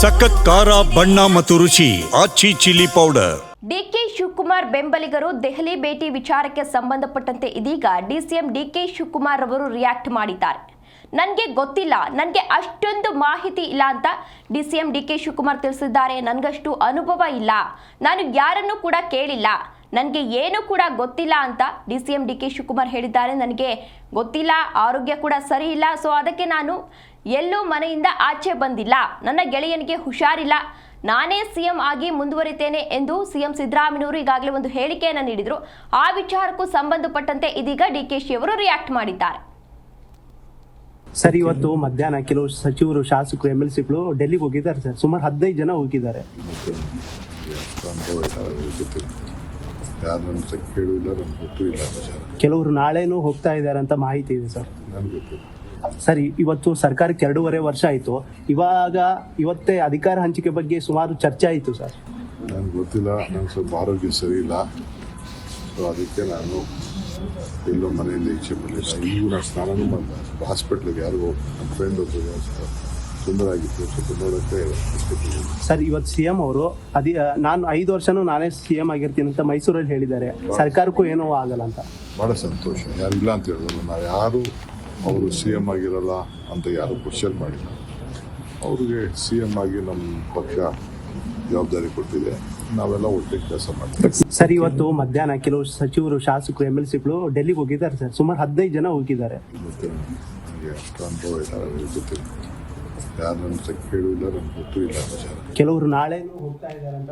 ಸಖತ್ ಖಾರ, ಬಣ್ಣ ಮತ್ತು ರುಚಿ Aachi chilli powder. DK Shivakumar ಬೆಂಬಲಿಗರು ದೆಹಲಿ ಭೇಟಿ ವಿಚಾರಕ್ಕೆ ಸಂಬಂಧಪಟ್ಟಂತೆ ಇದೀಗ ಡಿಸಿಎಂ ಡಿಕೆ ಶಿವಕುಮಾರ್ ಅವರು ರಿಯಾಕ್ಟ್ ಮಾಡಿದ್ದಾರೆ. ನನಗೆ ಗೊತ್ತಿಲ್ಲ, ನನಗೆ ಅಷ್ಟೊಂದು ಮಾಹಿತಿ ಇಲ್ಲ ಅಂತ D C M D K Shivakumar ತಿಳಿಸಿದ್ದಾರೆ. ನನಗಷ್ಟು ಅನುಭವ ಇಲ್ಲ. ನಾನು ಯಾರನ್ನೂ ಕೂಡ ಕೇಳಿಲ್ಲ. ನನಗೆ ಏನು ಕೂಡ ಗೊತ್ತಿಲ್ಲ ಅಂತ D C M D K Shivakumar ಹೇಳಿದ್ದಾರೆ. ನನಗೆ ಗೊತ್ತಿಲ್ಲ, ಆರೋಗ್ಯ ಕೂಡ ಸರಿ ಇಲ್ಲ. ಸೊ ಅದಕ್ಕೆ ನಾನು ಎಲ್ಲೂ ಮನೆಯಿಂದ ಆಚೆ ಬಂದಿಲ್ಲ. ನನ್ನ ಗೆಳೆಯನಿಗೆ ಹುಷಾರಿಲ್ಲ. ನಾನೇ ಸಿಎಂ ಆಗಿ ಮುಂದುವರಿತೇನೆ ಎಂದು ಸಿಎಂ ಸಿದ್ದರಾಮಯ್ಯವರು ಈಗಾಗಲೇ ಒಂದು ಹೇಳಿಕೆಯನ್ನು ನೀಡಿದರು. ಆ ವಿಚಾರಕ್ಕೂ ಸಂಬಂಧಪಟ್ಟಂತೆ ಇದೀಗ ಡಿ ಕೆ ಶಿ ಅವರು ರಿಯಾಕ್ಟ್ ಮಾಡಿದ್ದಾರೆ. ಸರ್, ಇವತ್ತು ಮಧ್ಯಾಹ್ನ ಕೆಲವು ಸಚಿವರು, ಶಾಸಕರು, ಎಂ ಎಲ್ ಸಿಗಳು ಡೆಲ್ಲಿಗೆ ಹೋಗಿದ್ದಾರೆ ಸರ್. ಸುಮಾರು ಹದಿನೈದು ಜನ ಹೋಗಿದ್ದಾರೆ. ಯಾರು ನನ್ನ ಹತ್ರ ಕೇಳಿಲ್ಲ ನನ್ಗೆ ಗೊತ್ತೂ ಇಲ್ಲ ವಿಚಾರ ಕೆಲವರು ನಾಳೆನೂ ಹೋಗ್ತಾ ಇದ್ದಾರೆ ಅಂತ ಮಾಹಿತಿ ಇದೆ ಸರ್. ಸರಿ ಗೊತ್ತಿಲ್ಲ. ಸರ್ ಇ- ಇವತ್ತು ಸರ್ಕಾರಕ್ಕೆ ಎರಡೂವರೆ ವರ್ಷ ಆಯಿತು. ಇವಾಗ ಇವತ್ತೇ ಅಧಿಕಾರ ಹಂಚಿಕೆ ಬಗ್ಗೆ ಸುಮಾರು ಚರ್ಚೆ ಆಯಿತು ಸರ್. ನನಗೆ ಗೊತ್ತಿಲ್ಲ ನಂಗೆ ಸ್ವಲ್ಪ ಆರೋಗ್ಯ ಸರಿ ಇಲ್ಲ. ಸೊ ಅದಕ್ಕೆ ನಾನು ಎಲ್ಲೋ ಮನೆಯಿಂದ ಈಚೆ ಬರಲಿಲ್ಲ ಈಗೂ ನಾನು ಸ್ನಾನನೂ ಮಾಡಿದೆ. ಹಾಸ್ಪಿಟ್ಲಿಗೆ ಯಾರಿಗೂ ನನ್ನ ಫ್ರೆಂಡ್ ಒಬ್ಬರು ತೊಂದರೆ ಆಗಿತ್ತು ಸ್ವಲ್ಪ ನೋಡೋಕ್ಕೆ ಸರ್ ಇವತ್ತು ಸಿ ಎಂ ಅವರು ಅದೇ ನಾನು ಐದು ವರ್ಷನೂ ನಾನೇ ಸಿ ಎಂ ಆಗಿರ್ತೀನಿ ಅಂತ ಮೈಸೂರಲ್ಲಿ ಹೇಳಿದ್ದಾರೆ. ಸರ್ಕಾರಕ್ಕೂ ಏನೂ ಆಗಲ್ಲ ಅಂತ. ಭಾಳ ಸಂತೋಷ. ಯಾರಿಲ್ಲ ಅಂತ ಹೇಳಿದ್ರು ನಾವು ಯಾರು ಅವರು ಸಿ ಎಂ ಆಗಿರಲ್ಲ ಅಂತ ಯಾರು ಕ್ವಶನ್ ಮಾಡಿಲ್ಲ. ಅವ್ರಿಗೆ ಸಿ ಎಂ ಆಗಿ ನಮ್ಮ ಪಕ್ಷ ಜವಾಬ್ದಾರಿ ಕೊಟ್ಟಿದೆ. ನಾವೆಲ್ಲ ಒಟ್ಟಿಗೆ ಕೆಲಸ ಮಾಡ್ತೀವಿ. ಸರ್ ಇವತ್ತು ಮಧ್ಯಾಹ್ನ ಕೆಲವು ಸಚಿವರು ಶಾಸಕರು ಎಂ ಎಲ್ ಸಿಗಳು ಡೆಲ್ಲಿಗೆ ಹೋಗಿದ್ದಾರೆ ಸರ್. ಸುಮಾರು ಹದಿನೈದು ಜನ ಹೋಗಿದ್ದಾರೆ. ಗೊತ್ತಿಲ್ಲ ನನಗೆ ಅಷ್ಟು ಅನುಭವ ಇಲ್ಲ ನನಗೆ ಗೊತ್ತಿಲ್ಲ. ಯಾರು ಹತ್ರ ಕೇಳಿಲ್ಲ ನನಗೆ ಗೊತ್ತೂ ಇಲ್ಲ ಕೆಲವರು ನಾಳೆ ಹೋಗ್ತಾ ಇದ್ದಾರೆ ಅಂತ